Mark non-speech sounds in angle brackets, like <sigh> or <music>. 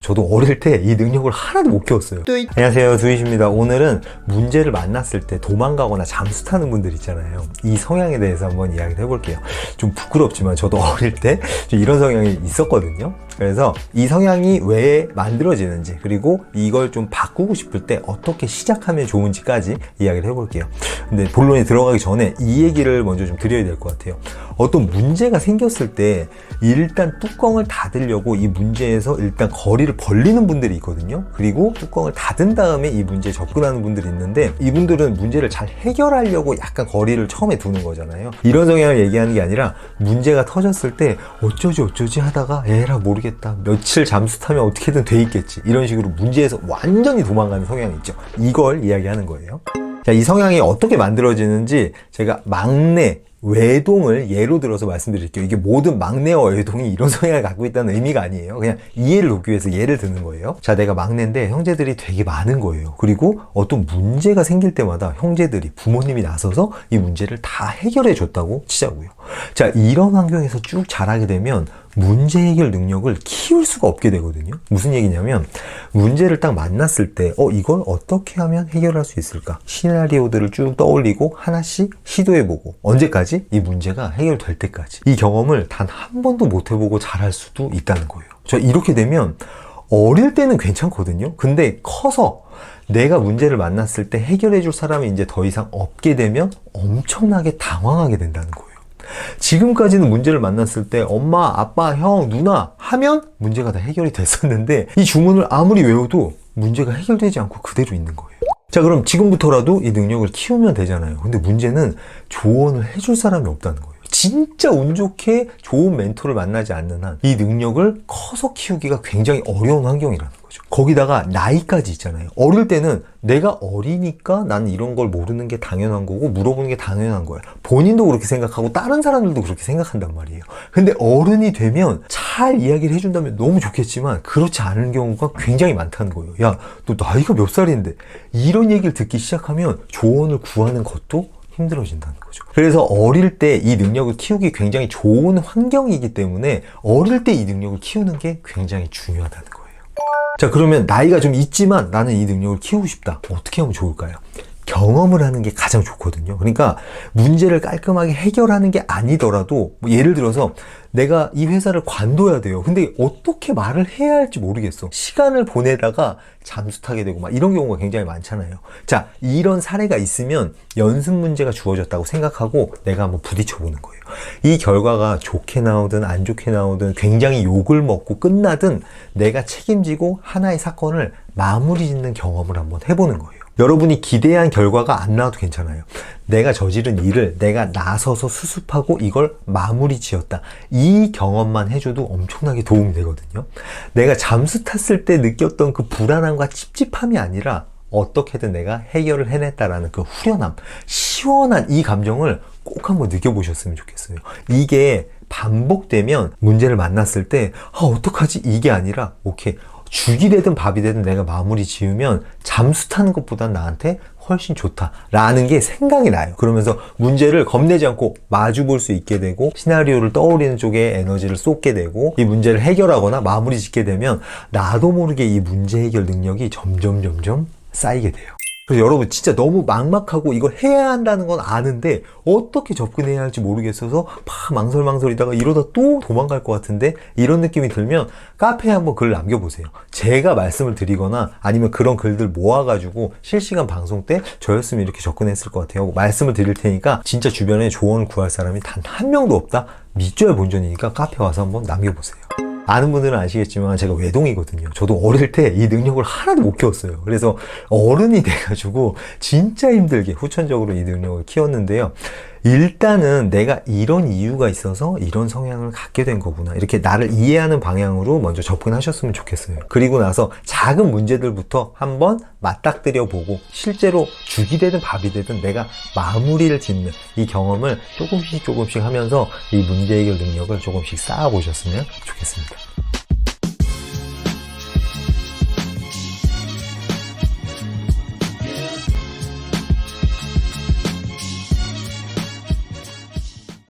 저도 어릴 때 이 능력을 하나도 못 키웠어요. 안녕하세요. 두이십니다. 오늘은 문제를 만났을 때 도망가거나 잠수 타는 분들 있잖아요. 이 성향에 대해서 한번 이야기를 해볼게요. 좀 부끄럽지만 저도 <laughs> 어릴 때좀 이런 성향이 있었거든요. 그래서 이 성향이 왜 만들어지는지 그리고 이걸 좀 바꾸고 싶을 때 어떻게 시작하면 좋은지까지 이야기를 해볼게요. 근데 본론에 들어가기 전에 이 얘기를 먼저 좀 드려야 될 것 같아요. 어떤 문제가 생겼을 때 일단 뚜껑을 닫으려고 이 문제에서 일단 거리를 벌리는 분들이 있거든요. 그리고 뚜껑을 닫은 다음에 이 문제에 접근하는 분들이 있는데 이분들은 문제를 잘 해결하려고 약간 거리를 처음에 두는 거잖아요. 이런 성향을 얘기하는 게 아니라 문제가 터졌을 때 어쩌지 어쩌지 하다가 에라 모르겠 다. 며칠 잠수 타면 어떻게든 돼 있겠지. 이런 식으로 문제에서 완전히 도망가는 성향이 있죠. 이걸 이야기하는 거예요. 자, 이 성향이 어떻게 만들어지는지 제가 막내 외동을 예로 들어서 말씀드릴게요. 이게 모든 막내와 외동이 이런 <laughs> 성향을 갖고 있다는 의미가 아니에요. 그냥 이해를 돕기 위해서 예를 드는 거예요. 자, 내가 막내인데 형제들이 되게 많은 거예요. 그리고 어떤 문제가 생길 때마다 형제들이 부모님이 나서서 이 문제를 다 해결해 줬다고 치자고요. 자, 이런 환경에서 쭉 자라게 되면 문제 해결 능력을 키울 수가 없게 되거든요. 무슨 얘기냐면 문제를 딱 만났을 때 어, 이걸 어떻게 하면 해결할 수 있을까? 시나리오들을 쭉 떠올리고 하나씩 시도해보고 언제까지? 이 문제가 해결될 때까지. 이 경험을 단 한 번도 못 해보고 잘할 수도 있다는 거예요. 저 이렇게 되면 어릴 때는 괜찮거든요. 근데 커서 내가 문제를 만났을 때 해결해 줄 사람이 이제 더 이상 없게 되면 엄청나게 당황하게 된다는 거예요. 지금까지는 문제를 만났을 때 엄마, 아빠, 형, 누나 하면 문제가 다 해결이 됐었는데 이 주문을 아무리 외워도 문제가 해결되지 않고 그대로 있는 거예요. 자, 그럼 지금부터라도 이 능력을 키우면 되잖아요. 근데 문제는 조언을 해줄 사람이 없다는 거예요. 진짜 운 좋게 좋은 멘토를 만나지 않는 한 이 능력을 커서 키우기가 굉장히 어려운 환경이라는 거죠. 거기다가 나이까지 있잖아요. 어릴 때는 내가 어리니까 나는 이런 걸 모르는 게 당연한 거고 물어보는 게 당연한 거야. 본인도 그렇게 생각하고 다른 사람들도 그렇게 생각한단 말이에요. 근데 어른이 되면 잘 이야기를 해준다면 너무 좋겠지만 그렇지 않은 경우가 굉장히 많다는 거예요. 야, 너 나이가 몇 살인데 이런 얘기를 듣기 시작하면 조언을 구하는 것도 힘들어진다는 거죠. 그래서 어릴 때 이 능력을 키우기 굉장히 좋은 환경이기 때문에 어릴 때 이 능력을 키우는 게 굉장히 중요하다는 거예요. 자, 그러면 나이가 좀 있지만 나는 이 능력을 키우고 싶다. 어떻게 하면 좋을까요? 경험을 하는 게 가장 좋거든요. 그러니까 문제를 깔끔하게 해결하는 게 아니더라도 뭐 예를 들어서 내가 이 회사를 관둬야 돼요. 근데 어떻게 말을 해야 할지 모르겠어. 시간을 보내다가 잠수 타게 되고 막 이런 경우가 굉장히 많잖아요. 자, 이런 사례가 있으면 연습 문제가 주어졌다고 생각하고 내가 한번 부딪혀 보는 거예요. 이 결과가 좋게 나오든 안 좋게 나오든 굉장히 욕을 먹고 끝나든 내가 책임지고 하나의 사건을 마무리 짓는 경험을 한번 해보는 거예요. 여러분이 기대한 결과가 안 나와도 괜찮아요. 내가 저지른 일을 내가 나서서 수습하고 이걸 마무리 지었다. 이 경험만 해줘도 엄청나게 도움이 되거든요. 내가 잠수 탔을 때 느꼈던 그 불안함과 찝찝함이 아니라 어떻게든 내가 해결을 해냈다라는 그 후련함, 시원한 이 감정을 꼭 한번 느껴보셨으면 좋겠어요. 이게 반복되면 문제를 만났을 때, 아, 어떡하지? 이게 아니라, 오케이. 죽이 되든 밥이 되든 내가 마무리 지으면 잠수 타는 것보단 나한테 훨씬 좋다라는 게 생각이 나요. 그러면서 문제를 겁내지 않고 마주 볼 수 있게 되고 시나리오를 떠올리는 쪽에 에너지를 쏟게 되고 이 문제를 해결하거나 마무리 짓게 되면 나도 모르게 이 문제 해결 능력이 점점 점점 쌓이게 돼요. 그래서 여러분 진짜 너무 막막하고 이걸 해야 한다는 건 아는데 어떻게 접근해야 할지 모르겠어서 막 망설망설이다가 이러다 또 도망갈 것 같은데 이런 느낌이 들면 카페에 한번 글 남겨보세요. 제가 말씀을 드리거나 아니면 그런 글들 모아가지고 실시간 방송 때 저였으면 이렇게 접근했을 것 같아요. 말씀을 드릴 테니까 진짜 주변에 조언을 구할 사람이 단 한 명도 없다? 밑줘야 본전이니까 카페 와서 한번 남겨보세요. 아는 분들은 아시겠지만 제가 외동이거든요. 저도 어릴 때 이 능력을 하나도 못 키웠어요. 그래서 어른이 돼가지고 진짜 힘들게 후천적으로 이 능력을 키웠는데요. 일단은 내가 이런 이유가 있어서 이런 성향을 갖게 된 거구나. 이렇게 나를 이해하는 방향으로 먼저 접근하셨으면 좋겠어요. 그리고 나서 작은 문제들부터 한번 맞닥뜨려 보고 실제로 죽이 되든 밥이 되든 내가 마무리를 짓는 이 경험을 조금씩 조금씩 하면서 이 문제 해결 능력을 조금씩 쌓아 보셨으면 좋겠습니다.